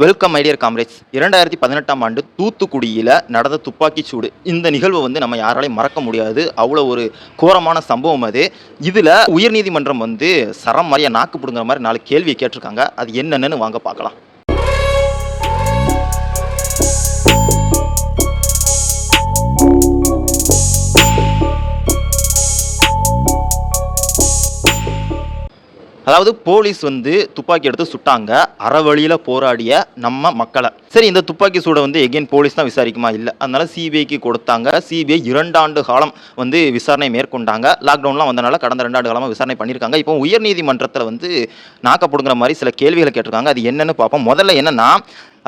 Welcome ஐடியர் comrades இரண்டாயிரத்தி பதினெட்டாம் ஆண்டு தூத்துக்குடியில் நடந்த துப்பாக்கி சூடு. இந்த நிகழ்வை வந்து நம்ம யாராலையும் மறக்க முடியாது. அவ்வளோ ஒரு கோரமான சம்பவம் அது. இதில் உயர்நீதிமன்றம் வந்து சரம் மாதிரியாக நாக்கு பிடுங்குற மாதிரி நாலு கேள்வியை கேட்டிருக்காங்க. அது என்னென்னு வாங்க பார்க்கலாம். அதாவது போலீஸ் வந்து துப்பாக்கி எடுத்து சுட்டாங்க. அறவழியில் போராடிய நம்ம மக்களை. சரி இந்த துப்பாக்கி சூடை வந்து எகெயின் போலீஸ் தான் விசாரிக்குமா? இல்லை. அதனால சிபிஐக்கு கொடுத்தாங்க. சிபிஐ இரண்டாண்டு காலம் வந்து விசாரணை மேற்கொண்டாங்க. லாக்டவுன்லாம் வந்தனால கடந்த ரெண்டாண்டு காலமாக விசாரணை பண்ணியிருக்காங்க. இப்போ உயர்நீதிமன்றத்தில் வந்து நாக்கப்படுங்கிற மாதிரி சில கேள்விகளை கேட்டிருக்காங்க. அது என்னென்னு பார்ப்போம். முதல்ல என்னென்னா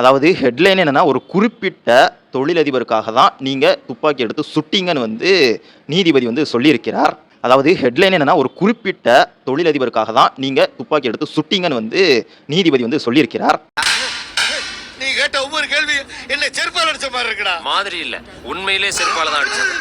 அதாவது ஹெட்லைன் என்னென்னா ஒரு குறிப்பிட்ட தொழிலதிபருக்காக தான் நீங்கள் துப்பாக்கி எடுத்து சுட்டிங்கன்னு வந்து நீதிபதி வந்து சொல்லியிருக்கிறார். அதாவது ஹெட்லைன் என்னன்னா ஒரு குறிப்பிட்ட தொழிலதிபருக்காக தான் நீங்கள் துப்பாக்கி எடுத்து சுட்டீங்கன்னு வந்து நீதிபதி வந்து சொல்லியிருக்கிறார். நீ கேட்ட ஒவ்வொரு கேள்வி என்ன செருப்பால் அடிச்ச மாதிரி இருக்குடா. மாதிரி இல்ல. உண்மையிலே செருப்பால தான் அடிச்சது.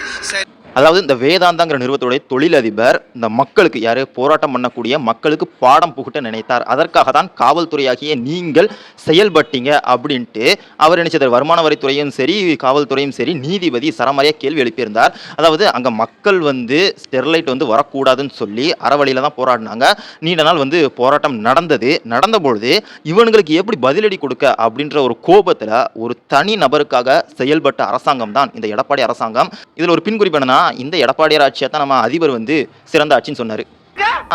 அதாவது இந்த வேதாந்தாங்கிற நிறுவனத்துடைய தொழிலதிபர் இந்த மக்களுக்கு யாரு? போராட்டம் பண்ணக்கூடிய மக்களுக்கு பாடம் புகட்ட நினைத்தார். அதற்காக தான் காவல்துறையாகிய நீங்கள் செயல்பட்டீங்க அப்படின்ட்டு அவர் நினைச்சது வருமான வரித்துறையும் சரி காவல்துறையும் சரி நீதிபதி சரமாரியாக கேள்வி எழுப்பியிருந்தார். அதாவது அங்கே மக்கள் வந்து ஸ்டெர்லைட் வந்து வரக்கூடாதுன்னு சொல்லி அறவழியில் தான் போராடினாங்க. நீண்ட நாள் வந்து போராட்டம் நடந்தது. நடந்த பொழுது இவனுங்களுக்கு எப்படி பதிலடி கொடுக்க அப்படின்ற ஒரு கோபத்தில் ஒரு தனி நபருக்காக செயல்பட்ட அரசாங்கம் தான் இந்த எடப்பாடி அரசாங்கம். இதில் ஒரு பின்குறிப்பு என்னன்னா இந்த எடப்பாடியார் ஆட்சியை தான் நம்ம அதிபர் வந்து சிறந்த ஆட்சின்னு சொன்னார்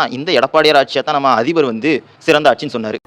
இந்த எடப்பாடியார் ஆட்சியை தான் நம்ம அதிபர் வந்து சிறந்த ஆட்சின்னு சொன்னார்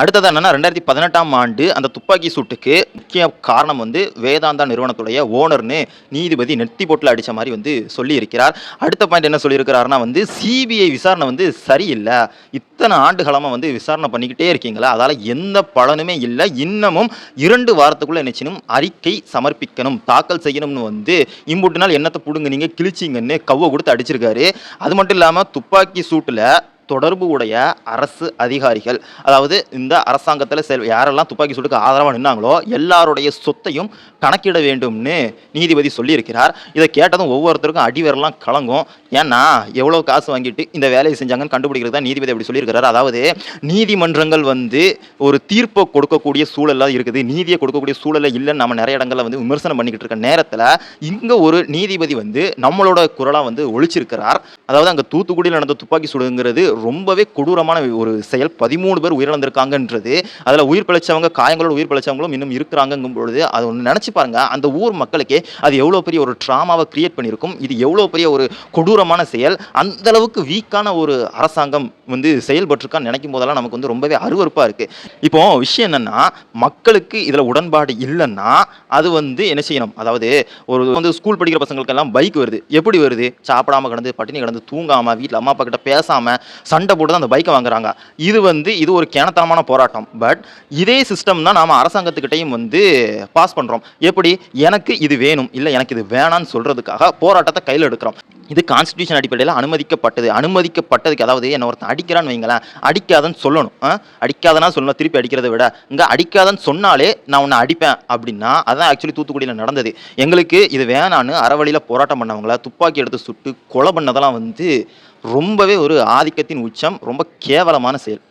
அடுத்தது என்னன்னா ரெண்டாயிரத்தி பதினெட்டாம் ஆண்டு அந்த துப்பாக்கி சூட்டுக்கு முக்கிய காரணம் வந்து வேதாந்தா நிறுவனத்துடைய ஓனர்னு நீதிபதி நெத்தி போட்டில் அடித்த மாதிரி வந்து சொல்லியிருக்கிறார். அடுத்த பாயிண்ட் என்ன சொல்லியிருக்கிறாருன்னா வந்து சிபிஐ விசாரணை வந்து சரியில்லை. இத்தனை ஆண்டு காலமாக வந்து விசாரணை பண்ணிக்கிட்டே இருக்கீங்களா? அதால் எந்த பலனுமே இல்லை. இன்னமும் இரண்டு வாரத்துக்குள்ளே நினைச்சினும் அறிக்கை சமர்ப்பிக்கணும் தாக்கல் செய்யணும்னு வந்து இம்புட்டு நாள் என்னத்தை பிடுங்க நீங்கள் கிழிச்சிங்கன்னு கவ்வை கொடுத்து அடிச்சிருக்காரு. அது மட்டும் இல்லாமல் துப்பாக்கி சூட்டில் தொடர்பு உடைய அரசு அதிகாரிகள் அதாவது இந்த அரசாங்கத்தில் செல் யாரெல்லாம் துப்பாக்கி சூட்டுக்கு ஆதரவாக நின்னாங்களோ எல்லாருடைய சொத்தையும் கணக்கிட வேண்டும்னு நீதிபதி சொல்லியிருக்கிறார். இதை கேட்டதும் ஒவ்வொருத்தருக்கும் அடிவரெல்லாம் கலங்கும். ஏன்னா எவ்வளோ காசு வாங்கிட்டு இந்த வேலையை செஞ்சாங்கன்னு கண்டுபிடிக்கிறது தான் நீதிபதி அப்படி சொல்லியிருக்கிறார். அதாவது நீதிமன்றங்கள் வந்து ஒரு தீர்ப்பை கொடுக்கக்கூடிய சூழலாக இருக்குது. நீதியை கொடுக்கக்கூடிய சூழலில் இல்லைன்னு நம்ம நிறைய இடங்களில் வந்து விமர்சனம் பண்ணிக்கிட்டு இருக்க நேரத்தில் இங்கே ஒரு நீதிபதி வந்து நம்மளோட குரலாக வந்து ஒழிச்சிருக்கிறார். அதாவது அங்கே தூத்துக்குடியில் நடந்த துப்பாக்கி சூடுங்கிறது ரொம்பவே கொடூரமான ஒரு செயல். பதிமூணு பேர் உயிரிழந்திருக்காங்கன்றது அதில் உயிர் பிழைச்சவங்க காயங்களோட உயிர் பிழைச்சவங்களும் இன்னும் இருக்கிறாங்கங்கும் பொழுது அதை ஒன்று நினச்சி பாருங்க அந்த ஊர் மக்களுக்கே அது எவ்வளோ பெரிய ஒரு ட்ராமாவை கிரியேட் பண்ணியிருக்கும். இது எவ்வளோ பெரிய ஒரு கொடூரமான செயல். அந்த அளவுக்கு வீக்கான ஒரு அரசாங்கம் வந்து செயல்பட்டிருக்கான்னு நினைக்கும் போதெல்லாம் நமக்கு வந்து ரொம்பவே அருவருப்பாக இருக்குது இப்போ விஷயம் என்னென்னா மக்களுக்கு இதில் உடன்பாடு இல்லைன்னா அது வந்து என்ன செய்யணும்? அதாவது ஒரு வந்து ஸ்கூல் படிக்கிற பசங்களுக்கெல்லாம் பைக் வருது. எப்படி வருது? சாப்பிடாம கிடந்து பட்டினி கிடந்து தூங்காமல் வீட்டில் அம்மா அப்பா கிட்ட பேசாமல் சண்டை போட்டு தான் அந்த பைக்கை வாங்குறாங்க. இது வந்து இது ஒரு கேனத்தனமான போராட்டம். பட் இதே சிஸ்டம் தான் நாம் அரசாங்கத்துக்கிட்டையும் வந்து பாஸ் பண்ணுறோம் எப்படி? எனக்கு இது வேணும் இல்லை எனக்கு இது வேணான்னு சொல்கிறதுக்காக போராட்டத்தை கையில் எடுக்கிறோம். இது கான்ஸ்டியூஷன் அடிப்படையில் அனுமதிக்கப்பட்டது. அனுமதிக்கப்பட்டதுக்கு அதாவது என்ன ஒருத்தன் அடிக்கிறான்னு வைங்களேன் அடிக்காதன்னு சொல்லணும். ஆ? அடிக்காதனா சொல்லணும் திருப்பி அடிக்கிறத விட. இங்கே அடிக்காதன்னு சொன்னாலே நான் உன்னை அடிப்பேன் அப்படின்னா அதான் ஆக்சுவலி தூத்துக்குடியில் நடந்தது. எங்களுக்கு இது வேணான்னு அறவழியில் போராட்டம் பண்ணவங்கள துப்பாக்கி எடுத்து சுட்டு கொலை பண்ணதெல்லாம் வந்து ரொம்பவே ஒரு ஆதிக்கத்தின் உச்சம் ரொம்ப கேவலமான செயல்.